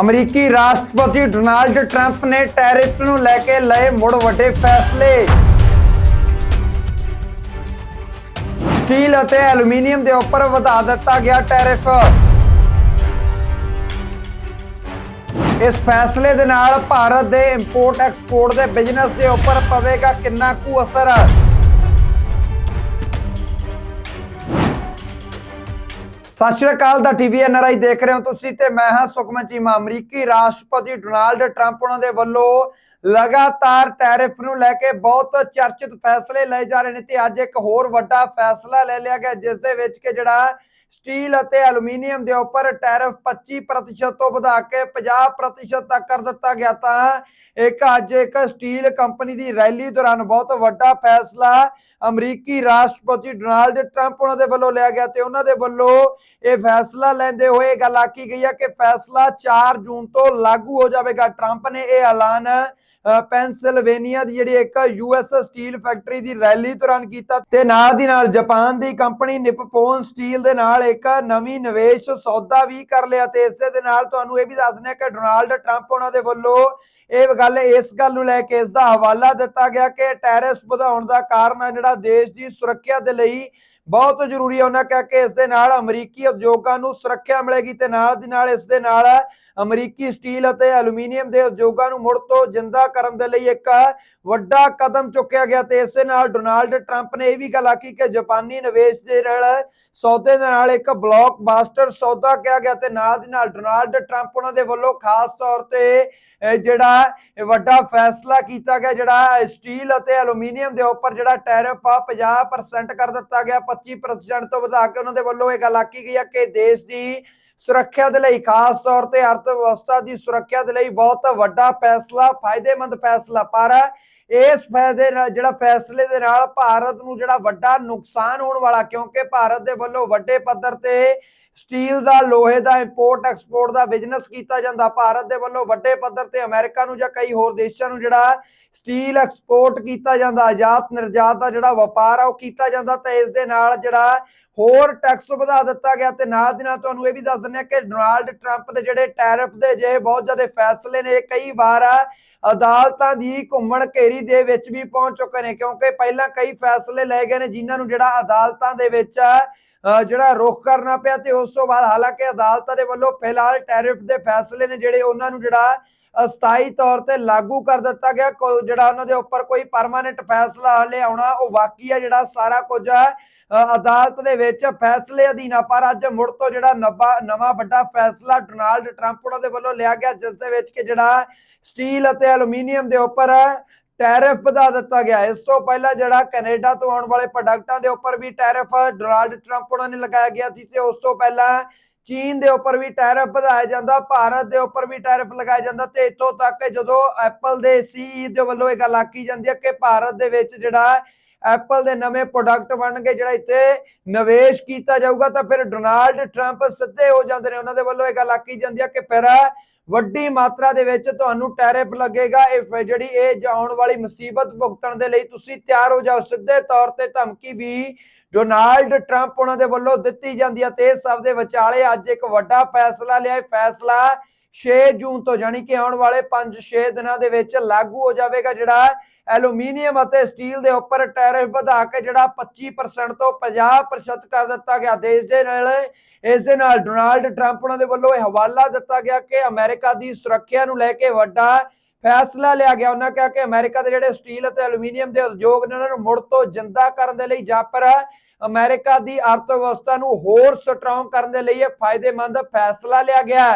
ਅਮਰੀਕੀ ਰਾਸ਼ਟਰਪਤੀ Donald Trump ਨੇ ਟੈਰਿਫ ਨੂੰ ਲੈ ਕੇ ਲਏ ਮੁੜ ਵੱਡੇ ਫੈਸਲੇ। ਸਟੀਲ ਅਤੇ ਐਲੂਮੀਨੀਅਮ ਦੇ ਉੱਪਰ ਵਧਾ ਦਿੱਤਾ ਗਿਆ ਟੈਰਿਫ। ਇਸ ਫੈਸਲੇ ਦੇ ਨਾਲ ਭਾਰਤ ਦੇ ਇੰਪੋਰਟ ਐਕਸਪੋਰਟ ਦੇ ਬਿਜ਼ਨਸ ਦੇ ਉੱਪਰ ਪਵੇਗਾ ਕਿੰਨਾ ਕੁ ਅਸਰ? ਸਤਿ ਸ਼੍ਰੀ ਅਕਾਲ ਦਾ ਟੀਵੀ ਐਨਆਰਆਈ ਦੇਖ ਰਹੇ ਹੋ ਤੁਸੀਂ ਤੇ ਮੈਂ ਹਾਂ ਸੁਖਮਨ ਚੀਮਾ। ਅਮਰੀਕੀ ਰਾਸ਼ਟਰਪਤੀ ਡੋਨਾਲਡ ਟਰੰਪ ਉਹਨਾਂ ਦੇ ਵੱਲੋਂ ਲਗਾਤਾਰ ਟੈਰਿਫ ਨੂੰ ਲੈ ਕੇ ਬਹੁਤ ਚਰਚਿਤ ਫੈਸਲੇ ਲਏ ਜਾ ਰਹੇ ਨੇ ਤੇ ਅੱਜ ਇੱਕ ਹੋਰ ਵੱਡਾ ਫੈਸਲਾ ਲੈ ਲਿਆ ਗਿਆ, ਜਿਸ ਦੇ ਵਿੱਚ ਕਿ ਜਿਹੜਾ ਸਟੀਲ ਅਤੇ ਐਲੂਮੀਨੀਅਮ ਦੇ ਉੱਪਰ ਟੈਰਿਫ 25% ਤੋਂ ਵਧਾ ਕੇ 50% ਤੱਕ ਕਰ ਦਿੱਤਾ ਗਿਆ ਤਾਂ ਇੱਕ ਅੱਜ ਇੱਕ ਸਟੀਲ ਕੰਪਨੀ ਦੀ ਰੈਲੀ ਦੌਰਾਨ ਬਹੁਤ ਵੱਡਾ ਫੈਸਲਾ ਅਮਰੀਕੀ ਰਾਸ਼ਟਰਪਤੀ ਡੋਨਾਲਡ ਟਰੰਪ ਉਹਨਾਂ ਦੇ ਵੱਲੋਂ ਲਿਆ ਗਿਆ ਤੇ ਉਹਨਾਂ ਦੇ ਵੱਲੋਂ ਇਹ ਫੈਸਲਾ ਲੈਂਦੇ ਹੋਏ ਇਹ ਗੱਲ ਆਖੀ ਗਈ ਹੈ ਕਿ ਫੈਸਲਾ 4 ਜੂਨ ਤੋਂ ਲਾਗੂ ਹੋ ਜਾਵੇਗਾ। ਟਰੰਪ ਨੇ ਇਹ ਐਲਾਨ ਅ, ਪੈਨਸਿਲਵੇਨੀਆ ਦੀ ਜਿਹੜੀ ਇੱਕ ਯੂਐਸ ਸਟੀਲ ਫੈਕਟਰੀ ਦੀ ਰੈਲੀ ਦੌਰਾਨ ਕੀਤਾ ਤੇ ਨਾਲ ਦੀ ਨਾਲ ਜਾਪਾਨ ਦੀ ਕੰਪਨੀ ਨਿਪਪੋਨ ਸਟੀਲ ਦੇ ਨਾਲ ਇੱਕ ਨਵੀਂ ਨਿਵੇਸ਼ ਸੌਦਾ ਵੀ ਕਰ ਲਿਆ ਤੇ ਇਸੇ ਦੇ ਨਾਲ ਤੁਹਾਨੂੰ ਇਹ ਵੀ ਦੱਸਣਾ ਕਿ ਡੋਨਾਲਡ ਟਰੰਪ ਉਹਨਾਂ ਦੇ ਵੱਲੋਂ ਇਹ ਗੱਲ ਇਸ ਗੱਲ ਨੂੰ ਲੈ ਕੇ ਇਸ ਦਾ ਹਵਾਲਾ ਦਿੱਤਾ ਗਿਆ ਕਿ ਟੈਰਿਸ ਵਧਾਉਣ ਦਾ ਕਾਰਨ ਹੈ ਜਿਹੜਾ ਦੇਸ਼ ਦੀ ਸੁਰੱਖਿਆ ਦੇ ਲਈ ਬਹੁਤ ਜ਼ਰੂਰੀ ਹੈ ਉਹਨਾਂ ਕਿਹਾ ਕਿ ਇਸ ਦੇ ਨਾਲ ਅਮਰੀਕੀ ਉਦਯੋਗਾਂ ਨੂੰ ਸੁਰੱਖਿਆ ਮਿਲੇਗੀ ਤੇ ਨਾਲ ਦੀ ਨਾਲ ਇਸ ਦੇ ਨਾਲ ਅਮਰੀਕੀ ਸਟੀਲ ਅਤੇ ਐਲੂਮੀਨੀਅਮ ਦੇ ਉਦਯੋਗਾਂ ਨੂੰ ਮੁੜ ਤੋਂ ਜਿੰਦਾ ਕਰਨ ਦੇ ਲਈ ਇੱਕ ਵੱਡਾ ਕਦਮ ਚੁੱਕਿਆ ਗਿਆ ਤੇ ਇਸੇ ਨਾਲ ਡੋਨਾਲਡ ਟਰੰਪ ਨੇ ਇਹ ਵੀ ਗੱਲ ਆਖੀ ਕਿ ਜਾਪਾਨੀ ਨਿਵੇਸ਼ ਦੇ ਨਾਲ ਸੌਦੇ ਦੇ ਨਾਲ ਇੱਕ ਬਲੌਕਬਸਟਰ ਸੌਦਾ ਕਿਹਾ ਗਿਆ ਤੇ ਨਾਲ ਦੀ ਨਾਲ ਡੋਨਾਲਡ ਟਰੰਪ ਉਹਨਾਂ ਦੇ ਵੱਲੋਂ ਖਾਸ ਤੌਰ ਤੇ ਜਿਹੜਾ ਵੱਡਾ ਫੈਸਲਾ ਕੀਤਾ ਗਿਆ, ਜਿਹੜਾ ਸਟੀਲ ਅਤੇ ਐਲੂਮੀਨੀਅਮ ਦੇ ਉੱਪਰ ਜਿਹੜਾ ਟੈਰਿਫ ਆ 50% ਕਰ ਦਿੱਤਾ ਗਿਆ 25% ਤੋਂ ਵਧਾ ਕੇ ਉਹਨਾਂ ਦੇ ਵੱਲੋਂ ਇਹ ਗੱਲ ਆਖੀ ਗਈ ਹੈ ਕਿ ਦੇਸ਼ ਦੀ ਸੁਰੱਖਿਆ ਦੇ ਲਈ, ਖਾਸ ਤੌਰ ਤੇ ਅਰਥ ਵਿਵਸਥਾ ਦੀ ਸੁਰੱਖਿਆ ਦੇ ਲਈ ਬਹੁਤ ਵੱਡਾ ਫੈਸਲਾ, ਫਾਇਦੇਮੰਦ ਫੈਸਲਾ, ਪਰ ਇਸ ਫਾਇਦੇ ਨਾਲ, ਜਿਹੜਾ ਫੈਸਲੇ ਦੇ ਨਾਲ ਭਾਰਤ ਨੂੰ ਜਿਹੜਾ ਵੱਡਾ ਨੁਕਸਾਨ ਹੋਣ ਵਾਲਾ, ਕਿਉਂਕਿ ਭਾਰਤ ਦੇ ਵੱਲੋਂ ਵੱਡੇ ਪੱਧਰ ਤੇ ਸਟੀਲ ਦਾ, ਲੋਹੇ ਦਾ ਇੰਪੋਰਟ ਐਕਸਪੋਰਟ ਦਾ ਬਿਜ਼ਨਸ ਕੀਤਾ ਜਾਂਦਾ। ਭਾਰਤ ਦੇ ਵੱਲੋਂ ਵੱਡੇ ਪੱਧਰ ਤੇ ਅਮਰੀਕਾ ਨੂੰ ਜਾਂ ਕਈ ਹੋਰ ਦੇਸ਼ਾਂ ਨੂੰ ਜਿਹੜਾ ਸਟੀਲ ਐਕਸਪੋਰਟ ਕੀਤਾ ਜਾਂਦਾ ਆਯਾਤ ਨਿਰਯਾਤ ਦਾ ਜਿਹੜਾ ਵਪਾਰ ਆ ਉਹ ਕੀਤਾ ਜਾਂਦਾ ਤੇ ਇਸ ਦੇ ਨਾਲ ਜਿਹੜਾ ਹੋਰ ਟੈਕਸ ਵਧਾ ਦਿੱਤਾ ਗਿਆ ਤੇ ਨਾਲ ਦੀ ਨਾਲ ਤੁਹਾਨੂੰ ਇਹ ਵੀ ਦੱਸ ਦਿੰਦੇ ਆ ਕਿ ਡੋਨਾਲਡ ਟਰੰਪ ਦੇ ਜਿਹੜੇ ਟੈਰਿਫ ਦੇ ਜਿਹੇ ਬਹੁਤ ਜ਼ਿਆਦਾ ਫੈਸਲੇ ਨੇ ਕਈ ਵਾਰ ਅਦਾਲਤਾਂ ਦੀ ਘੁੰਮਣ ਘੇਰੀ ਦੇ ਵਿੱਚ ਵੀ ਪਹੁੰਚ ਚੁੱਕੇ ਨੇ ਕਿਉਂਕਿ ਪਹਿਲਾਂ ਕਈ ਫੈਸਲੇ ਲਏ ਗਏ ਨੇ ਜਿਨ੍ਹਾਂ ਨੂੰ ਜਿਹੜਾ ਅਦਾਲਤਾਂ ਦੇ ਵਿੱਚ ਜਿਹੜਾ ਰੁਖ ਕਰਨਾ ਪਿਆ ਤੇ ਉਸ ਤੋਂ ਬਾਅਦ ਹਾਲਾਂਕਿ ਅਦਾਲਤਾਂ ਦੇ ਵੱਲੋਂ ਫਿਲਹਾਲ ਟੈਰਿਫ ਦੇ ਫੈਸਲੇ ਨੇ ਜਿਹੜੇ ਉਹਨਾਂ ਨੂੰ ਜਿਹੜਾ ਸਥਾਈ ਤੌਰ ਤੇ ਲਾਗੂ ਕਰ ਦਿੱਤਾ ਗਿਆ। ਕੋ- ਜਿਹੜਾ ਉਹਨਾਂ ਦੇ ਉੱਪਰ ਕੋਈ ਪਰਮਾਨੈਂਟ ਫੈਸਲਾ ਹਲੇ ਆਉਣਾ, ਉਹ ਬਾਕੀ ਆ ਜਿਹੜਾ ਸਾਰਾ ਕੁਝ ਆ ਅਦਾਲਤ ਦੇ ਵਿੱਚ ਫੈਸਲੇ ਅਧੀਨ ਆ। ਪਰ ਅੱਜ ਮੁੜ ਤੋਂ ਜਿਹੜਾ ਨਵਾਂ ਨਵਾਂ ਵੱਡਾ ਫੈਸਲਾ ਡੋਨਾਲਡ ਟਰੰਪ ਉਹਨਾਂ ਦੇ ਵੱਲੋਂ ਲਿਆ ਗਿਆ, ਜਿਸ ਦੇ ਵਿੱਚ ਕਿ ਜਿਹੜਾ ਸਟੀਲ ਅਤੇ ਐਲੂਮੀਨੀਅਮ ਦੇ ਉੱਪਰ ਟੈਰਿਫ ਵਧਾ ਦਿੱਤਾ ਗਿਆ। ਇਸ ਤੋਂ ਪਹਿਲਾਂ ਜਿਹੜਾ ਕੈਨੇਡਾ ਤੋਂ ਆਉਣ ਵਾਲੇ ਪ੍ਰੋਡਕਟਾਂ ਦੇ ਉੱਪਰ ਵੀ ਟੈਰਿਫ ਡੋਨਾਲਡ ਟਰੰਪ ਉਹਨਾਂ ਨੇ ਲਗਾਇਆ ਗਿਆ ਸੀ ਤੇ ਉਸ ਤੋਂ ਪਹਿਲਾਂ ਚੀਨ ਦੇ ਉੱਪਰ ਵੀ ਟੈਰਿਫ ਵਧਾਇਆ ਜਾਂਦਾ, ਭਾਰਤ ਦੇ ਉੱਪਰ ਵੀ ਟੈਰਿਫ ਲਗਾਇਆ ਜਾਂਦਾ ਤੇ ਇੱਥੋਂ ਤੱਕ ਜਦੋਂ ਐਪਲ ਦੇ ਸੀਈ ਦੇ ਵੱਲੋਂ ਇਹ ਗੱਲ ਆਖੀ ਜਾਂਦੀ ਹੈ ਕਿ ਭਾਰਤ ਦੇ ਵਿੱਚ ਜਿਹੜਾ ਐਪਲ ਦੇ ਨਵੇਂ ਪ੍ਰੋਡਕਟ ਬਣਨਗੇ ਜਿਹੜਾ ਇੱਥੇ ਨਿਵੇਸ਼ ਕੀਤਾ ਜਾਊਗਾ, ਤਾਂ ਫਿਰ ਡੋਨਾਲਡ ਟਰੰਪ ਸਿੱਧੇ ਹੋ ਜਾਂਦੇ ਨੇ। ਉਹਨਾਂ ਦੇ ਵੱਲੋਂ ਇਹ ਗੱਲ ਆਖੀ ਜਾਂਦੀ ਹੈ ਕਿ ਫਿਰ ਵੱਡੀ ਮਾਤਰਾ ਦੇ ਵਿੱਚ ਤੁਹਾਨੂੰ ਟੈਰਿਫ ਲੱਗੇਗਾ। ਇਹ ਜਿਹੜੀ ਇਹ ਆਉਣ ਵਾਲੀ ਮੁਸੀਬਤ ਭੁਗਤਣ ਦੇ ਲਈ ਤੁਸੀਂ ਤਿਆਰ ਹੋ ਜਾਓ। ਸਿੱਧੇ ਤੌਰ ਤੇ ਧਮਕੀ ਵੀ ਡੋਨਾਲਡ ਟਰੰਪ ਉਹਨਾਂ ਦੇ ਵੱਲੋਂ ਦਿੱਤੀ ਜਾਂਦੀ ਹੈ ਤੇ ਸਭ ਦੇ ਵਿਚਾਲੇ ਅੱਜ ਇੱਕ ਵੱਡਾ ਫੈਸਲਾ ਲਿਆ। ਇਹ ਫੈਸਲਾ 6 ਜੂਨ ਤੋਂ ਜਾਨੀ ਕਿ ਆਉਣ ਵਾਲੇ 5-6 ਦਿਨਾਂ ਦੇ ਵਿੱਚ ਲਾਗੂ ਹੋ ਜਾਵੇਗਾ, ਜਿਹੜਾ ਐਲੂਮੀਨੀਅਮ ਅਤੇ ਸਟੀਲ ਦੇ ਉੱਪਰ ਟੈਰਿਫ ਵਧਾ ਕੇ ਜਿਹੜਾ 25% ਤੋਂ 50% ਕਰ ਦਿੱਤਾ ਗਿਆ। ਦੇਸ਼ ਦੇ ਨਾਲ, ਇਸ ਦੇ ਨਾਲ ਡੋਨਾਲਡ ਟਰੰਪ ਉਹਨਾਂ ਦੇ ਵੱਲੋਂ ਇਹ ਹਵਾਲਾ ਦਿੱਤਾ ਗਿਆ ਕਿ ਅਮਰੀਕਾ ਦੀ ਸੁਰੱਖਿਆ ਨੂੰ ਲੈ ਕੇ ਵੱਡਾ ਫੈਸਲਾ ਲਿਆ ਗਿਆ। ਉਹਨਾਂ ਕਿਹਾ ਕਿ ਅਮਰੀਕਾ ਦੇ ਜਿਹੜੇ ਸਟੀਲ ਅਤੇ ਐਲੂਮੀਨੀਅਮ ਦੇ ਉਦਯੋਗ ਨੇ ਉਹਨਾਂ ਨੂੰ ਮੁੜ ਤੋਂ ਜਿੰਦਾ ਕਰਨ ਦੇ ਲਈ ਜਾਂ ਪਰ ਅਮਰੀਕਾ ਦੀ ਅਰਥ ਵਿਵਸਥਾ ਨੂੰ ਹੋਰ ਸਟਰੋਂਗ ਕਰਨ ਦੇ ਲਈ ਇਹ ਫਾਇਦੇਮੰਦ ਫੈਸਲਾ ਲਿਆ ਗਿਆ। ਹੈ